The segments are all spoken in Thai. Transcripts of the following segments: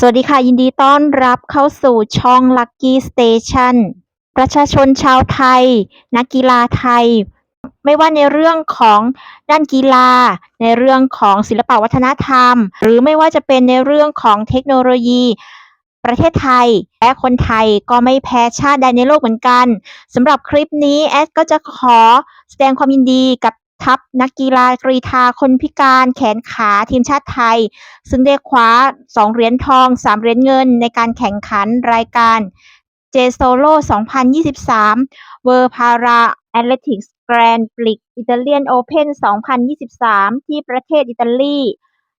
สวัสดีค่ะ ยินดีต้อนรับเข้าสู่ช่อง Lucky Station ประชาชนชาวไทย นักกีฬาไทย ไม่ว่าในเรื่องของด้านกีฬา ในเรื่องของศิลปวัฒนธรรม หรือไม่ว่าจะเป็นในเรื่องของเทคโนโลยี ประเทศไทย และคนไทยก็ไม่แพ้ชาติใดในโลกเหมือนกันสำหรับคลิปนี้แอดก็จะขอแสดงความยินดีกับ ทัพนักกีฬากรีฑาคนพิการแขนขาทีมชาติไทย ซึ่งได้คว้า 2 เหรียญทอง 3 เหรียญเงิน ในการแข่งขันรายการ J Solo 2023 World Para Athletics Grand Prix Italian Open 2023 ที่ประเทศอิตาลี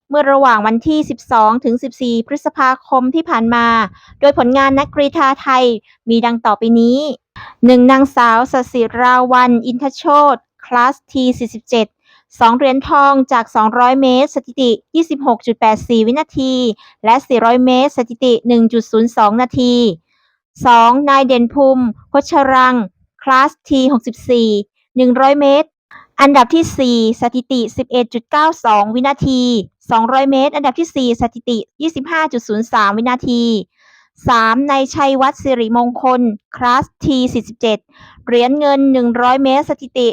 เมื่อระหว่างวันที่ 12 ถึง 14 พฤษภาคมที่ผ่านมา โดยผลงานนักกรีฑาไทยมีดังต่อไปนี้ 1. นางสาวสศิราวัน อินทโชต คลาส T47 2 เหรียญทองจาก 200 เมตร สถิติ 26.84 วินาที และ 400 เมตร สถิติ 1.02 นาที 2. นายเด่นภูมิพชรัง คลาส T64 100 เมตร อันดับที่ 4 สถิติ 11.92 วินาที 200 เมตร อันดับที่ 4 สถิติ 25.03 วินาที 3. ในชัยวัฒน์สิริมงคล คลาส T47 เหรียญเงิน 100 เมตร สถิติ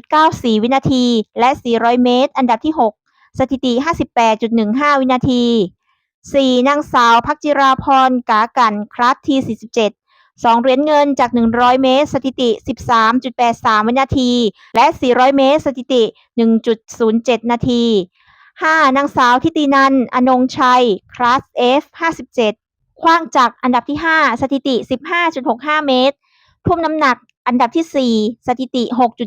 11.94 วินาที และ 400 เมตร อันดับที่ 6 สถิติ 58.15 วินาที 4. นางสาวพักจิราพรกากัน คลาส T47 2 เหรียญเงินจาก 100 เมตร สถิติ 13.83 วินาที และ 400 เมตร สถิติ 1.07 นาที 5. นางสาวทิตินัน อนงชัย คลาส F57 ขว้างจากอันดับที่ 5 สถิติ 15.65 เมตร ทุ่มน้ำหนักอันดับที่ 4 สถิติ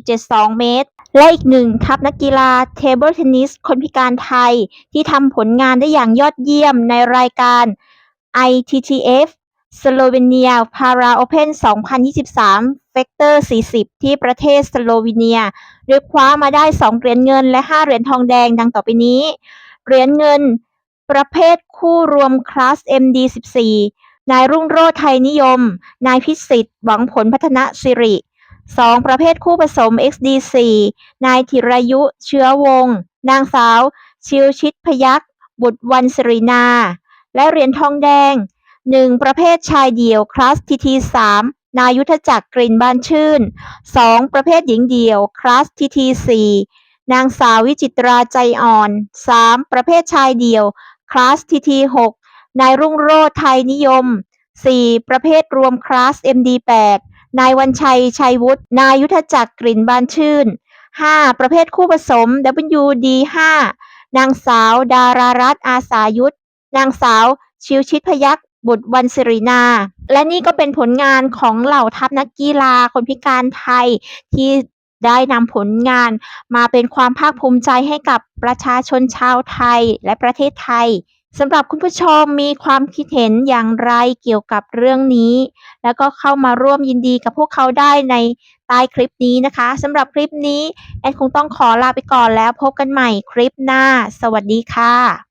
6.72 เมตร และอีกหนึ่งทัพนักกีฬาเทเบิลเทนนิสคนพิการไทย ที่ทำผลงานได้อย่างยอดเยี่ยมในรายการ ITTF สโลเวเนียพาราโอเพน2023เฟกเตอร์40 ที่ประเทศสโลวีเนียโดยคว้ามาได้ 2 เหรียญเงินและ 5 เหรียญทองแดงดังต่อไปนี้ เหรียญเงิน ประเภทคู่รวมคลาส MD14 นายรุ่งโรจน์ไทยนิยม นายพิสิทธิ์หวังผลพัฒนสิริ 2. ประเภทคู่ผสม XD4 นายธิรยุเชื้อวงศ์นางสาว ชิวชิตพยักษ์บุตรวันสิรินา และเหรียญทองแดง 1. ประเภทชายเดี่ยวคลาส TT3 นายุทธจักรกลิ่นบานชื่น 2. ประเภทหญิงเดี่ยวคลาส TT4 นางสาววิจิตราใจอ่อน 3. ประเภทชายเดี่ยว คลาส TT6 นายรุ่งโรจน์ไทยนิยม 4. ประเภทรวมคลาส MD8 นายวันชัย ชัยวุฒินายยุทธจักรกลิ่นบานชื่น 5. ประเภทคู่ผสม WD5 นางสาว ดารารัตนอาสายุทธนางสาว ชิวชิตพยักษ์บุตรวันสิรินา และนี่ก็เป็นผลงานของเหล่าทัพนักกีฬาคนพิการไทยที่ ได้นำผลงานมาเป็นความภาคภูมิใจให้กับประชาชนชาวไทยและประเทศไทยสำหรับคุณผู้ชมมีความคิดเห็นอย่างไรเกี่ยวกับเรื่องนี้ แล้วก็เข้ามาร่วมยินดีกับพวกเขาได้ในใต้คลิปนี้นะคะสำหรับคลิปนี้แอนคงต้องขอลาไปก่อนแล้วพบกันใหม่คลิปหน้า สวัสดีค่ะ